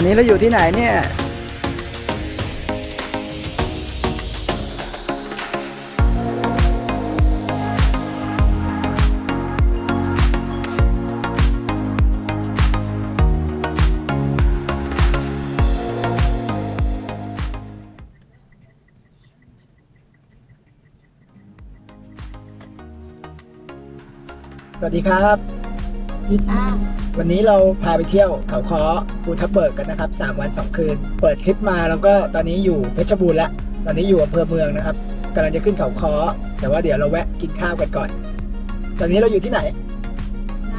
อันนี้เราอยู่ที่ไหนเนี่ยสวัสดีครับดีค่ะ วันนี้เราพาไปเที่ยวเขาค้อภูทับเบิกกันนะครับ 3 วัน 2 คืน เปิดคลิปมาแล้วก็ตอนนี้อยู่เพชรบูรณ์แล้วตอนนี้อยู่อำเภอเมืองนะครับกำลังจะขึ้นเขาค้อ แต่ว่าเดี๋ยวเราแวะกินข้าวกันก่อน ตอนนี้เราอยู่ที่ไหน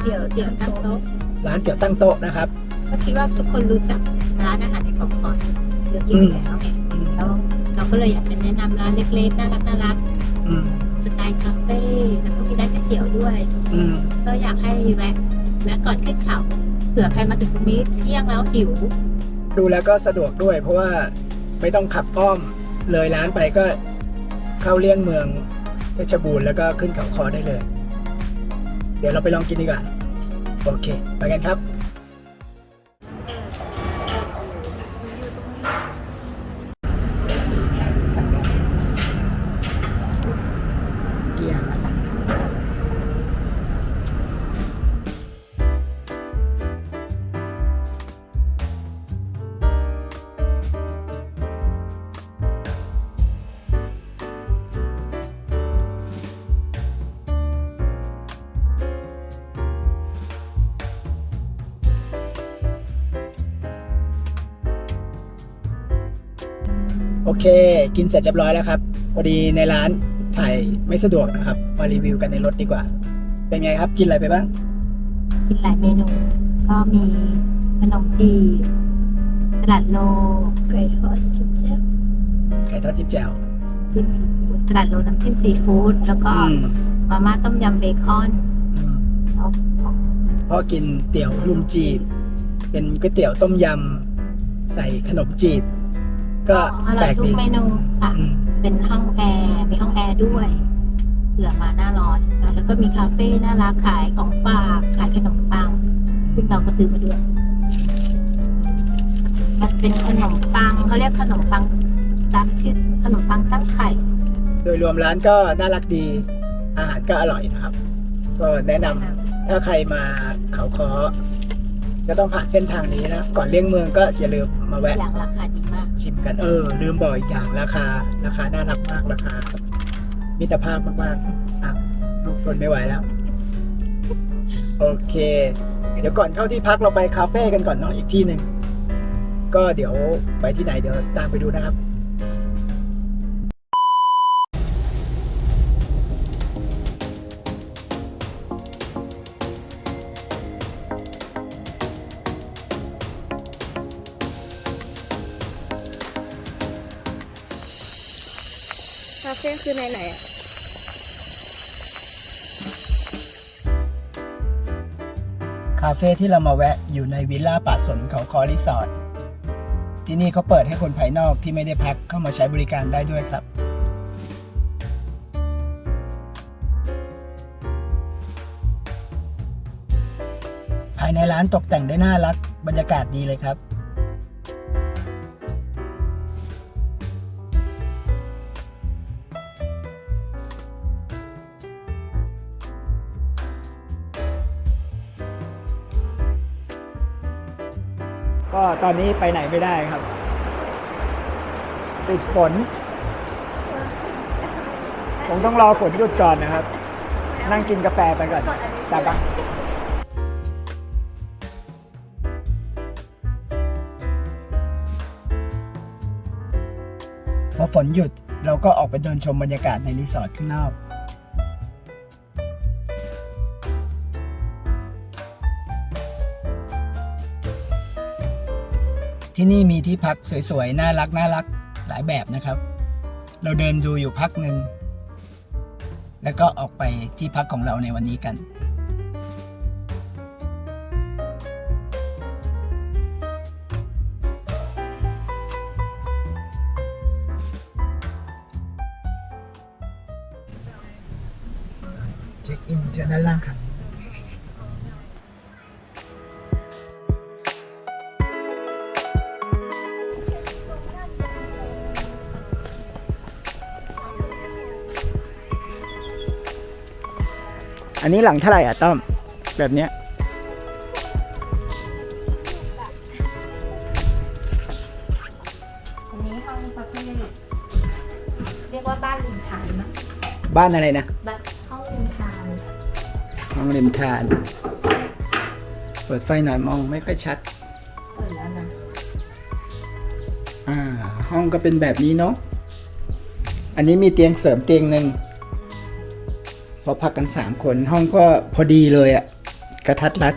เดี๋ยวเดี๋ยวตั้งโต๊ะร้านเตี๋ยวตั้งโต๊ะนะครับ ก็คิดว่าทุกคนรู้จักร้านอาหารในของคอนเยอะอยู่แล้วไงแล้วเราก็เลยอยากจะแนะนำร้านเล็กๆน่ารักน่ารักอืมสไตล์คาเฟ่แล้วก็มีร้านก๋วยเตี๋ยวด้วย อืมก็อยากให้แวะ และก่อนขึ้นเขาเผื่อใครมาถึงตรงนี้เที่ยงแล้วหิว ดูแล้วก็สะดวกด้วย เพราะว่าไม่ต้องขับอ้อมเลยร้านไปก็เข้าเลี่ยงเมืองเพชรบูรณ์แล้วก็ขึ้นเขาคอได้เลย เดี๋ยวเราไปลองกินดีกว่า โอเค ไปกันครับ โอเค กินเสร็จเรียบร้อยแล้วครับพอดีในร้านถ่ายไม่สะดวกนะครับ มารีวิวกันในรถดีกว่า เป็นไงครับ กินอะไรไปบ้าง กินหลายเมนู ก็มีขนมจีบสลัดโลไก่ทอดจิ้มแจ่วไก่ทอดจิ้มแจ่วจิ้มซีฟู้ดสลัดโลน้ำจิ้มซีฟู้ดแล้วก็อืมมาม่าต้มยำเบคอนอืมแล้วของพ่อกินเตี๋ยวลุมจีบ เป็นก๋วยเตี๋ยวต้มยำใส่ขนมจีบ ก็อร่แปอลยกทุดีกเมนูค่ะ อืมเป็นห้องแอร์มีห้องแอร์ด้วยเผื่อมาหน้าร้อนนะแล้วก็มีคาเฟ่น่ารักขายของฝากขายขนมปัง ซึ่งเราก็ซื้อมาด้วย มันเป็นขนมปังเขาเรียกขนมปังตามชื่อขนมปังตั้งไข่ โดยรวมร้านก็น่ารักดี อาหารก็อร่อยนะครับ ก็แนะนำถ้าใครมาเขาคอก็ต้องผ่านเส้นทางนี้นะ ก่อนเลี่ยงเมืองก็อย่าลืมมาแวะ อย่างราคาดีมาก ชิมกันเออ ลืมบอกอีกอย่างราคา ราคาน่ารักมากราคา มิตรภาพมากๆอะลูกทนไม่ไหวแล้ว โอเค เดี๋ยวก่อนเข้าที่พักเราไปคาเฟ่กันก่อนเนาะอีกที่หนึ่งก็เดี๋ยวไปที่ไหนเดี๋ยวตามไปดูนะครับ คาเฟ่ที่เรามาแวะอยู่ในวิลล่าป่าสนเขาคอรีสอร์ทที่นี่เขาเปิดให้คนภายนอกที่ไม่ได้พักเข้ามาใช้บริการได้ด้วยครับ ภายในร้านตกแต่งได้น่ารักบรรยากาศดีเลยครับ อนนี้ไปไหนไม่ได้ครับ ติดฝนผมต้องรอฝนหยุดก่อนนะครับ นั่งกินกาแฟไปก่อนสาบังพอฝนหยุดเราก็ออกไปเดินชมบรรยากาศในรีสอร์ทข้างนอก ที่นี่มีที่พักสวยๆ น่ารักน่ารักหลายแบบนะครับ เราเดินดูอยู่พักหนึ่ง แล้วก็ออกไปที่พักของเราในวันนี้กัน นนี้หลังเท่าไหร่อะต้อม แบบเนี้ยอันนี้ห้องประเภทเรียกว่าบ้านริมทานมั้งบ้านอะไรนะบ้านห้องริมทานห้องริมทาน เปิดไฟหน่อยมองไม่ค่อยชัด เปิดแล้วนะอ่า ห้องก็เป็นแบบนี้เนาะอันนี้มีเตียงเสริมเตียงหนึ่ง พอพักกันสามคนห้องก็พอดีเลยอะ่ะกระทัดรัด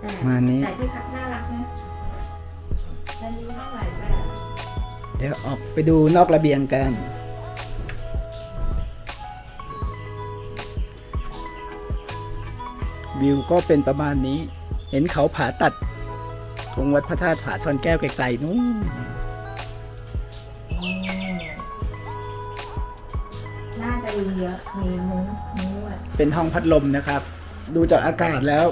แต่มานี้ แต่ที่พักน่ารักนะจะมีห้องหลายแบบเดี๋ยวออกไปดูนอกระเบียงกัน วิวก็เป็นประมาณนี้ เห็นเขาผาตัด ตรงวัดพระธาตุผาซ่อนแก้วไกลๆนู้น มีเยอะมีมุ้งมุ้งด้วย เป็นห้องพัดลมนะครับ ดูจากอากาศแล้ว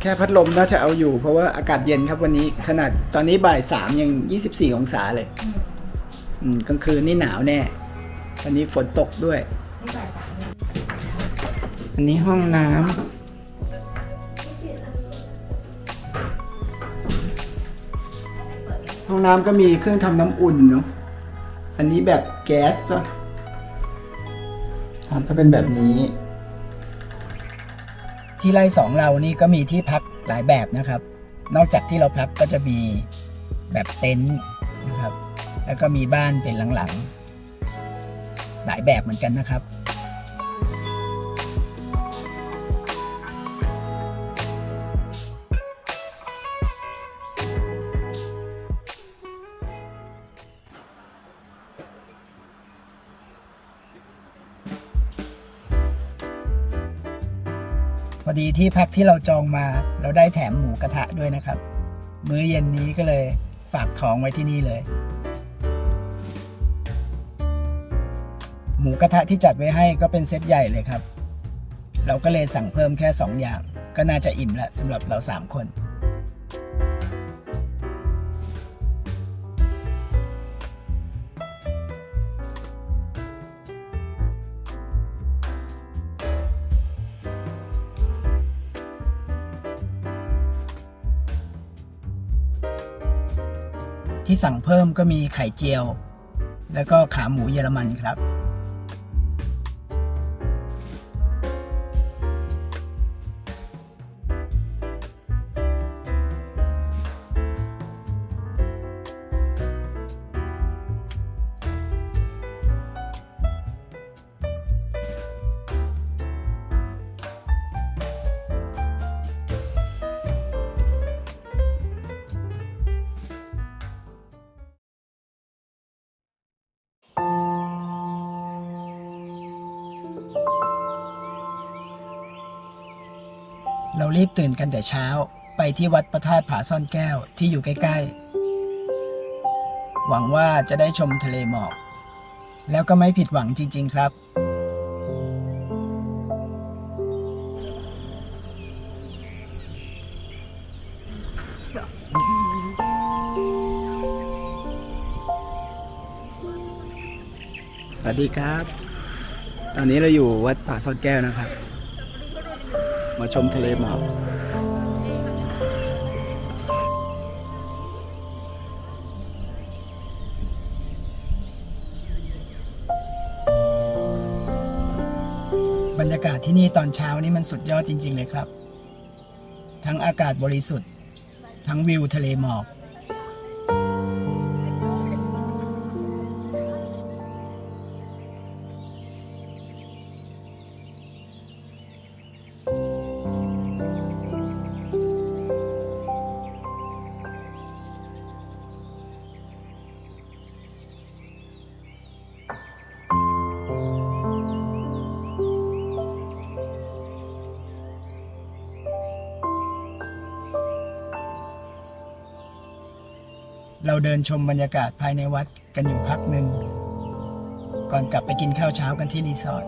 แค่พัดลมน่าจะเอาอยู่ เพราะว่าอากาศเย็นครับวันนี้ขนาดตอนนี้บ่ายสามยัง 24 องศาเลยอืมอืมกลางคืนนี่หนาวแน่วันนี้ฝนตกด้วย ไม่ใส่สามเนี่ยอันนี้ห้องน้ำห้องน้ำก็มีเครื่องทำน้ำอุ่นเนาะอันนี้แบบแก๊สป่ะ ถ้าก็เป็นแบบนี้ ที่ไร่สองเรานี่ก็มีที่พักหลายแบบนะครับ นอกจากที่เราพักก็จะมีแบบเต็นท์นะครับ แล้วก็มีบ้านเป็นหลังๆ หลายแบบเหมือนกันนะครับ พอดีที่พักที่เราจองมา เราได้แถมหมูกระทะด้วยนะครับ มื้อเย็นนี้ก็เลยฝากท้องไว้ที่นี่เลย หมูกระทะที่จัดไว้ให้ก็เป็นเซตใหญ่เลยครับ เราก็เลยสั่งเพิ่มแค่ 2 อย่าง ก็น่าจะอิ่มละสำหรับเรา 3 คน ที่สั่งเพิ่มก็มีไข่เจียว แล้วก็ขาหมูเยอรมันครับ รีบตื่นกันแต่เช้า ไปที่วัดพระธาตุผาซ่อนแก้วที่อยู่ใกล้ๆ หวังว่าจะได้ชมทะเลหมอก แล้วก็ไม่ผิดหวังจริง ๆ ครับ สวัสดีครับ ตอนนี้เราอยู่วัดป่าซ่อนแก้วนะครับ มาชมทะเลหมอกบรรยากาศที่นี่ตอนเช้านี่มันสุดยอดจริง ๆ เลยครับ ทั้งอากาศบริสุทธิ์ ทั้งวิวทะเลหมอก เดินชมบรรยากาศภายในวัดกันอยู่พักหนึ่ง ก่อนกลับไปกินข้าวเช้ากันที่รีสอร์ท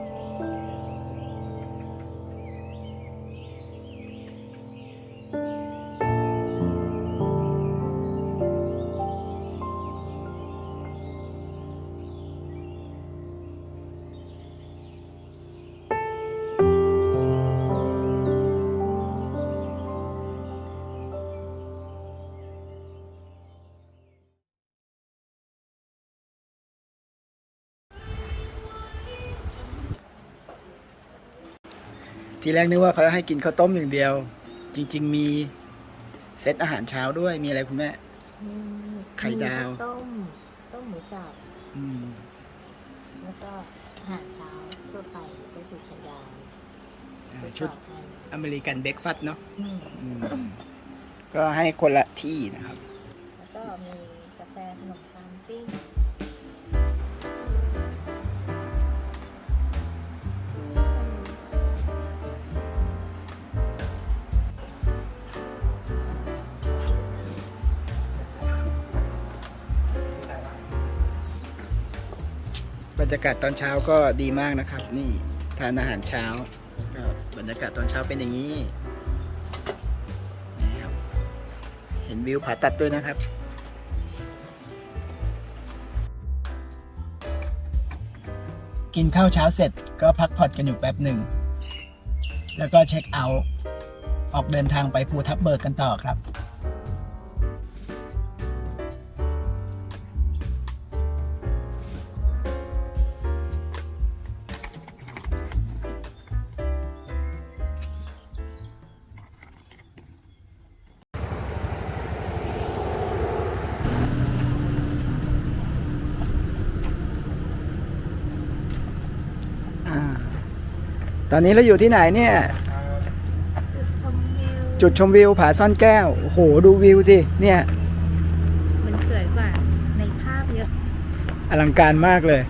ทีแรกนึกว่าเขาให้กินข้าวต้มอย่างเดียว จริง ๆ มีเซตอาหารเช้าด้วยมีอะไรคุณแม่ไข่ดาว มีข้ต้ม ต้มหมูสับ อืม แล้วก็อาหารเช้าทั่วไปก็คือไข่ดาวอ่าชุชุดดต่อกันอเมริกันเบรกฟาสต์เนาะอืมอืมก็ให้คนละที่นะครับ แล้วก็มีกาแฟขนมปังปิ้ง รรยากาศตอนเช้าก็ดีมากนะครับ นี่ทานอาหารเช้าก็บรรยากาศตอนเช้าเป็นอย่างนี้นี่ครับเห็นวิวผาตัดด้วยนะครับกินข้าวเช้าเสร็จก็พักผ่อนกันอยู่แป๊บหนึ่ง แล้วก็เช็คเอาท์ออกเดินทางไปภูทับเบิกกันต่อครับ อนนี้เราอยู่ที่ไหนเนี่ยจุดชมวิวจุดชมวิวผาซ่อนแก้ว โอ้โห ดูวิวสิ เนี่ย มันสวยกว่าในภาพเยอะอลังการมากเลย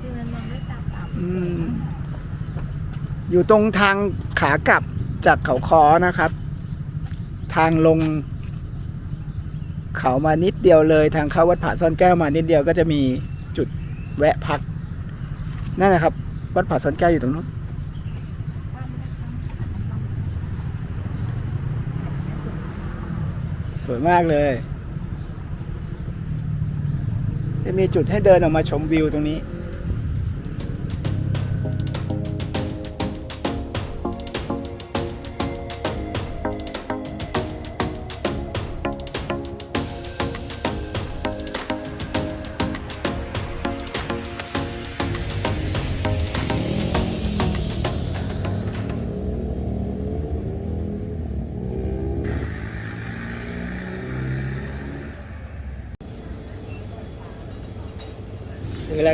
คือมันมองด้วยตาเปล่าอืมอยู่ตรงทางขากลับจากเขาคอนะครับ ทางลง เขามานิดเดียวเลย ทางเข้าวัดผาซ่อนแก้วมานิดเดียวก็จะมีจุดแวะพักนั่นนะครับ วัดผาสันแก้วอยู่ตรงนู้นสวยมากเลย จะมีจุดให้เดินออกมาชมวิวตรงนี้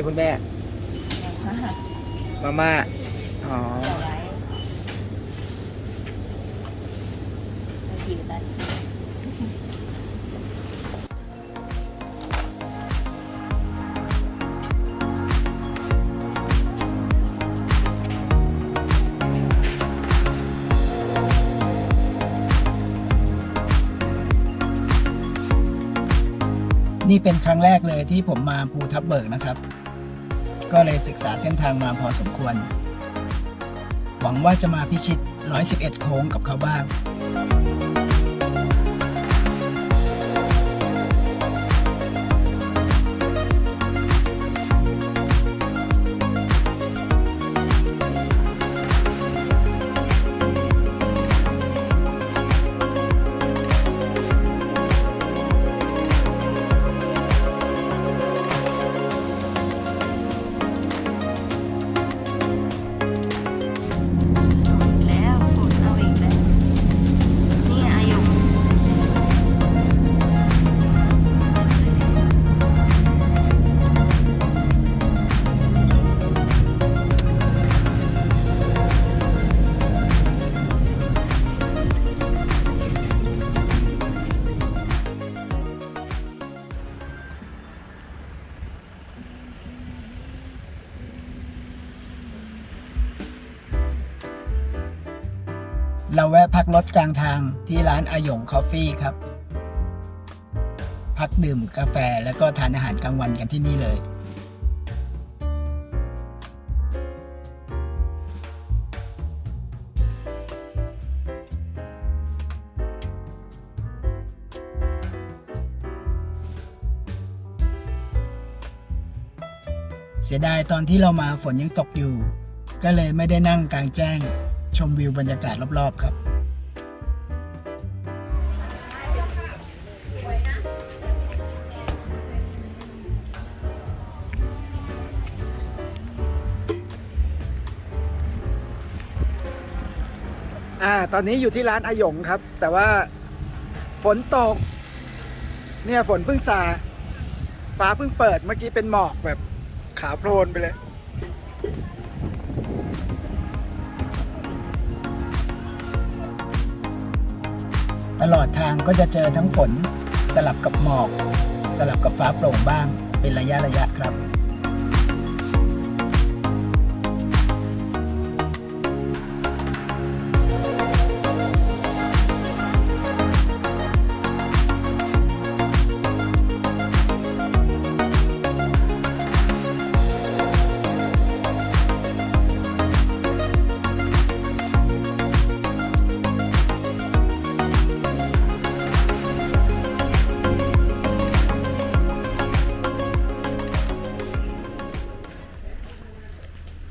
คุณแม่ มาม่า อ๋อเอาไว้ไม่หิวแล้วนี่เป็นครั้งแรกเลยที่ผมมาภูทับเบิกนะครับ ก็เลยศึกษาเส้นทางมาพอสมควร หวังว่าจะมาพิชิต 111 โค้งกับเขาบ้าง กรถกลางทางที่ร้านอาหยงคอฟฟี่ครับ พักดื่มกาแฟแล้วก็ทานอาหารกลางวันกันที่นี่เลย เสียดายตอนที่เรามาฝนยังตกอยู่ ก็เลยไม่ได้นั่งกลางแจ้งชมวิวบรรยากาศรอบ ๆ ครับ อ่า ตอนนี้อยู่ที่ร้านอาหยงครับ แต่ว่าฝนตก เนี่ยฝนเพิ่งซา ฟ้าเพิ่งเปิด เมื่อกี้เป็นหมอกแบบขาวโพลนไปเลยตลอดทางก็จะเจอทั้งฝน สลับกับหมอก สลับกับฟ้าโปร่งบ้าง เป็นระยะระยะครับ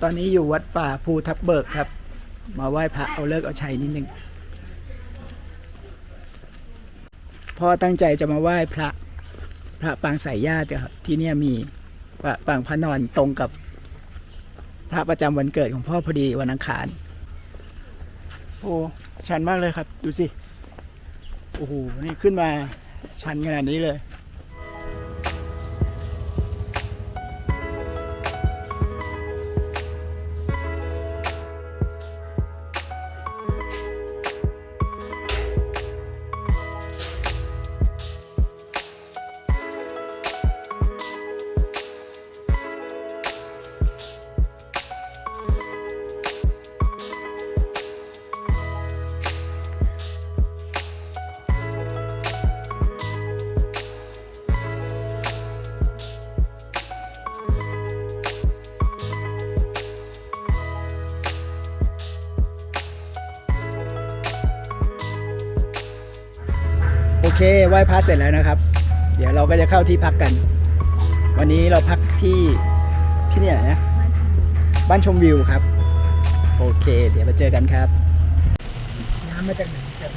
ตอนนี้อยู่วัดป่าภูทับเบิกครับ มาไหว้พระเอาเลิกเอาชัยนิดนึงพ่อตั้งใจจะมาไหว้พระพระปางสายญาติครับที่เนี่ยมีพระปางพระนอนตรงกับพระประจำวันเกิดของพ่อพอดีวันอังคารโอ้ชันมากเลยครับ ดูสิ โอ้โหนี่ขึ้นมาชันขนาดนี้เลย เคไหว้พระเสร็จแล้วนะครับ เดี๋ยวเราก็จะเข้าที่พักกัน วันนี้เราพักที่ที่นี่อะไรนะ บ้านชมวิวครับ โอเค เดี๋ยวมาเจอกันครับ น้ำมาจากไหนจาก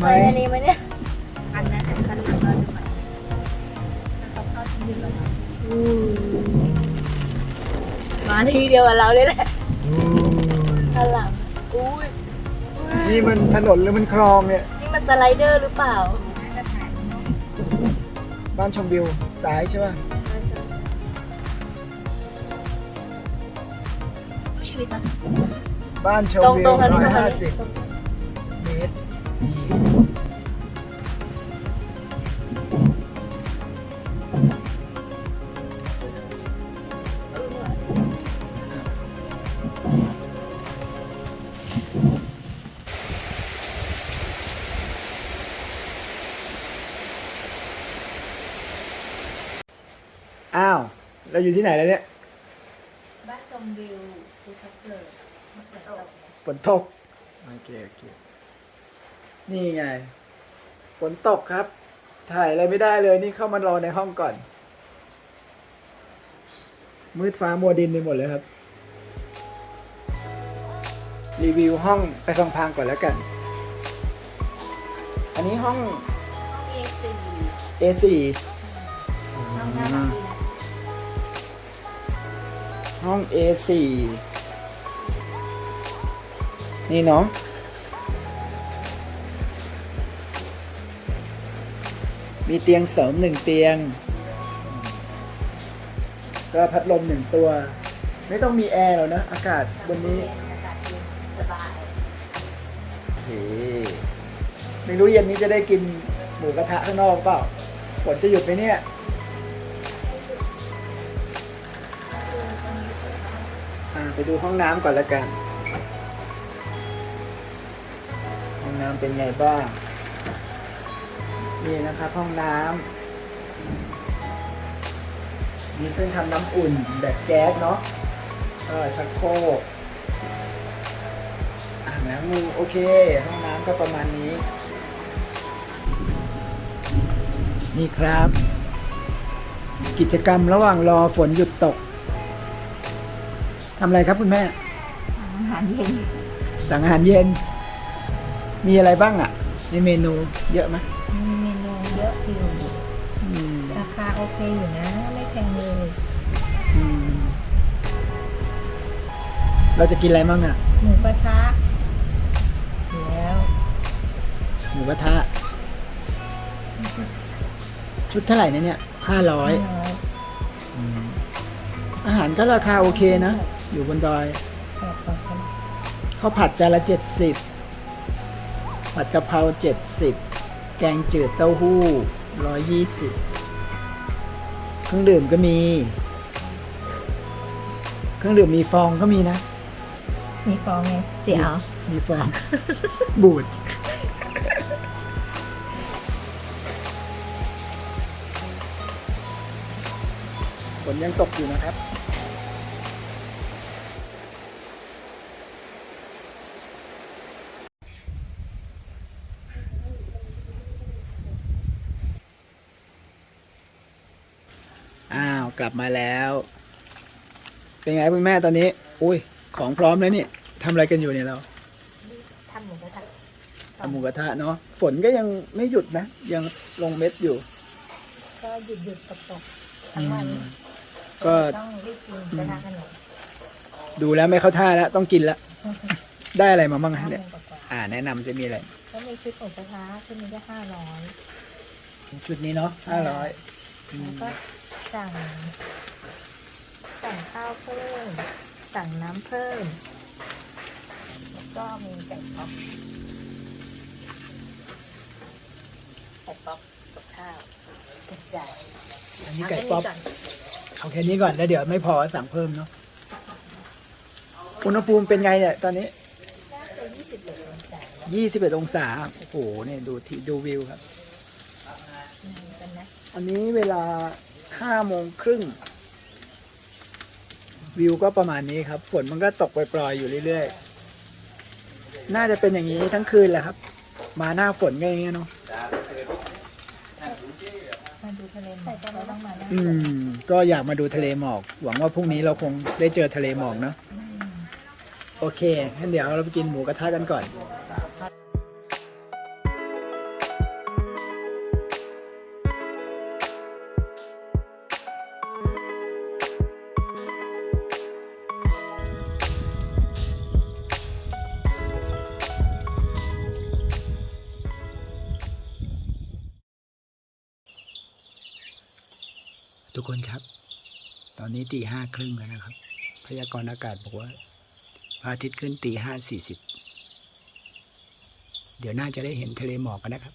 ใช้อันนี้ไหมเนี่ยอันนั้นอันนั้นเราดูใหม่เขาเข้าที่ยืนแล้วมาทีเดียวกับเราเลยแหละอู้านหลังอุ้ยอุ้ยนี่มันถนนหรือมันคลองเนี่ย นี่มันสไลเดอร์หรือเปล่าบ้านชมวิวซ้ายใช่ป่ะสู้ชีวิตนะบ้านชมวิตรวงอันร้นี้อยตรงอันห้าสิบ อ้าว เราอยู่ที่ไหนแล้วเนี่ย บ้านชมวิวภูทับเบิกมะเขือตกฝนตก โอเค โอเค นี่ไง ฝนตกครับ ถ่ายอะไรไม่ได้เลย นี่เข้ามารอในห้องก่อน มืดฟ้ามัวดินไปหมดเลยครับ รีวิวห้องไปพังๆก่อนแล้วกัน อันนี้ห้องห้อง A4 A4 ห้องน่ารักดีนะ ห้อง A4 นี่เนาะมีเตียงเสริมหนึ่งเตียง ก็พัดลมหนึ่งตัว ไม่ต้องมีแอร์หรอกนะ อากาศบนนี้เย็นสบายโอเคไม่รู้เย็นนี้จะได้กินหมูกระทะข้างนอกเปล่าฝนจะหยุดไหมเนี่ย ไปดูห้องน้ำก่อนละกัน ห้องน้ำเป็นไงบ้าง นี่นะครับห้องน้ำมีเครื่องทำน้ำอุ่นแบบแก๊สเนาะเออชักโครกอ่างล้างมือโอเค ห้องน้ำก็ประมาณนี้ นี่ครับ กิจกรรมระหว่างรอฝนหยุดตกำอะไรครับคุณแม่ อาหารเย็นสั่งอาหารเย็น มีอะไรบ้างอะในเมนูเยอะไหมมีเมนูเยอะอยู่อืมราคาโอเคอยู่นะ ไม่แพงเลยอืมเราจะกินอะไรบ้างอะหมูกระทะแล้วหมูกระทะ ชุดเท่าไหร่เนี่ยเนี่ยห้าร้อยน้อย อาหารก็ราคาโอเคนะ อยู่บนดอยแปดต่อกันข้าวผัดจานละเจ็ดสิบผัดกะเพราเจ็ดสิบแกงจืดเต้าหู้ร้อยยี่สิบเครื่องดื่มก็มี เครื่องดื่มมีฟองก็มีนะ มีฟองไงเสียเอามีฟอง บูดฝนยังตกอยู่นะครับ อ้าวกลับมาแล้ว เป็นไงคุณแม่ตอนนี้ อุ้ย ของพร้อมแล้วนี่ทำอะไรกันอยู่เนี่ยเราทำหมูกระทะทำหมูกระทะเนาะฝนก็ยังไม่หยุดนะ ยังลงเม็ดอยู่ ก็หยุดหยุดตกตกทั้งวันก็ ต้องรีบกินกระทะกันหน่อยดูแล้วไม่เข้าท่าแล้วต้องกินแล้วได้อะไรมาบ้างฮะห้าโมเนี่ยงกว่าอ่า แนะนำจะมีอะไรๆก็มีชุดหมูกระทะชุดนี้ก็ห้าร้อยชุดนี้เนาะห้าร้อยแล้วก็ สั่ง สั่งข้าวเพิ่ม สั่งน้ำเพิ่มแล้วก็มีไก่ป๊อปไก่ป๊อปกับข้าวกระจายอันนี้ไก่ป๊อปเอาแค่นี้ก่อนแล้วเดี๋ยวไม่พอสั่งเพิ่มเนาะอุณหภูมิเป็นไงเนี่ยตอนนี้น่าจะยี่สิบเอ็ดองศายี่สิบเอ็ดองศา โอ้โห เนี่ยดูที่ดูวิวครับกันนะอันนี้เวลา ห้าโมงครึ่งวิวก็ประมาณนี้ครับ ฝนมันก็ตกปล่อยๆอยู่เรื่อยๆ น่าจะเป็นอย่างนี้ทั้งคืนแหละครับ มาหน้าฝนก็อย่างเงี้ยเนาะมาดูทะเลหมอกเราต้องมานะอืม ก็อยากมาดูทะเลหมอก หวังว่าพรุ่งนี้เราคงได้เจอทะเลหมอกเนาะ โอเคงั้นเดี๋ยวเราไปกินหมูกระทะกันก่อน นี้ตีห้าครึ่งแล้วนะครับ พยากรณ์อากาศบอกว่าพระอาทิตย์ขึ้นตีห้าสี่สิบเดี๋ยวน่าจะได้เห็นทะเลหมอกกันนะครับ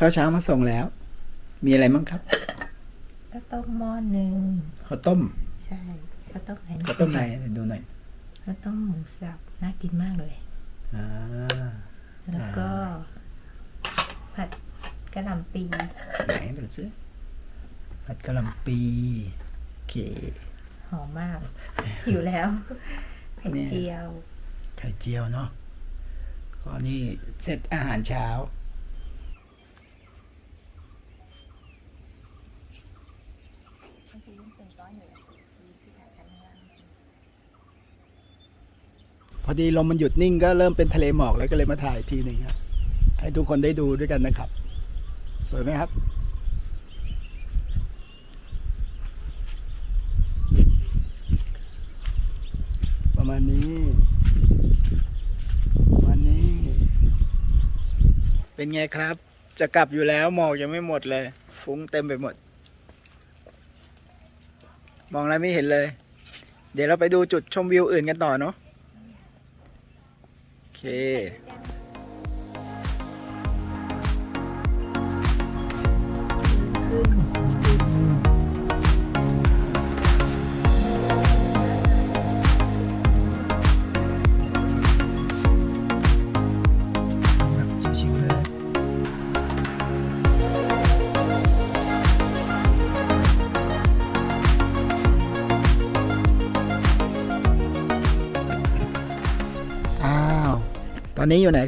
ข้าวเช้ามาส่งแล้ว มีอะไรบ้างครับก็ต้มหม้อหนึ่งข้าวต้ม ใช่ข้าวต้มไหนข้าวต้มไหนดูหน่อยข้าวต้มหมูสับน่ากินมากเลยอ่าแล้วก็ ผัดกระหล่ำปีไหนดูซิผัดกะหล่ำปีโอเคหอมมากอยู่แล้วไข่เนี่ยเจียว ไข่เจียวเนาะก็นี่เสร็จอาหารเช้า พอดีลมมันหยุดนิ่งก็เริ่มเป็นทะเลหมอกแล้วก็เลยมาถ่ายทีหนึ่งครับให้ทุกคนได้ดูด้วยกันนะครับ สวยไหมครับประมาณนี้ประมาณนี้ เป็นไงครับ จะกลับอยู่แล้วหมอกยังไม่หมดเลย ฟุ้งเต็มไปหมด มองอะไรไม่เห็นเลย เดี๋ยวเราไปดูจุดชมวิวอื่นกันต่อเนาะ เค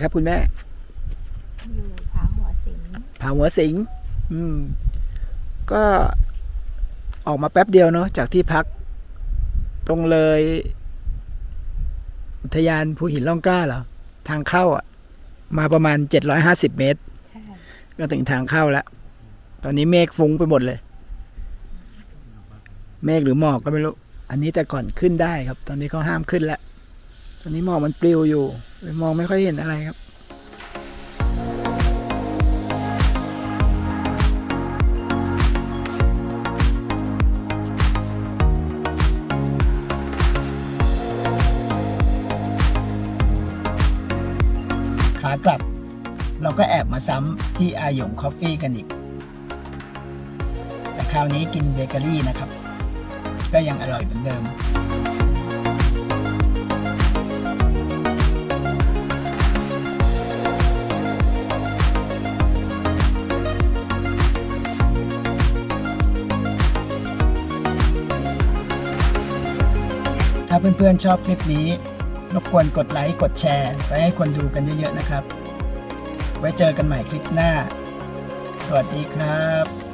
ครับคุณแม่ อยู่ผาหัวสิงผาหัวสิง อืม ก็ออกมาแป๊บเดียวเนาะจากที่พัก ตรงเลย อุทยานภูหินล่องกล้าเหรอ ทางเข้าอะ มาประมาณ750เมตรใช่ก็ถึงทางเข้าแล้ว ตอนนี้เมฆฟุ้งไปหมดเลย เมฆหรือหมอกก็ไม่รู้ อันนี้แต่ก่อนขึ้นได้ครับ ตอนนี้เขาห้ามขึ้นแล้ว ตอนนี้หมอกมันปลิวอยู่เลยมองไม่ค่อยเห็นอะไรครับขากลับ เราก็แอบมาซ้ำที่อาหยงคอฟฟี่กันอีก แต่คราวนี้กินเบเกอรี่นะครับ ก็ยังอร่อยเหมือนเดิม เพื่อนๆชอบคลิปนี้ รบกวนกดไลค์ กดแชร์ ไปให้คนดูกันเยอะๆนะครับ ไว้เจอกันใหม่คลิปหน้า สวัสดีครับ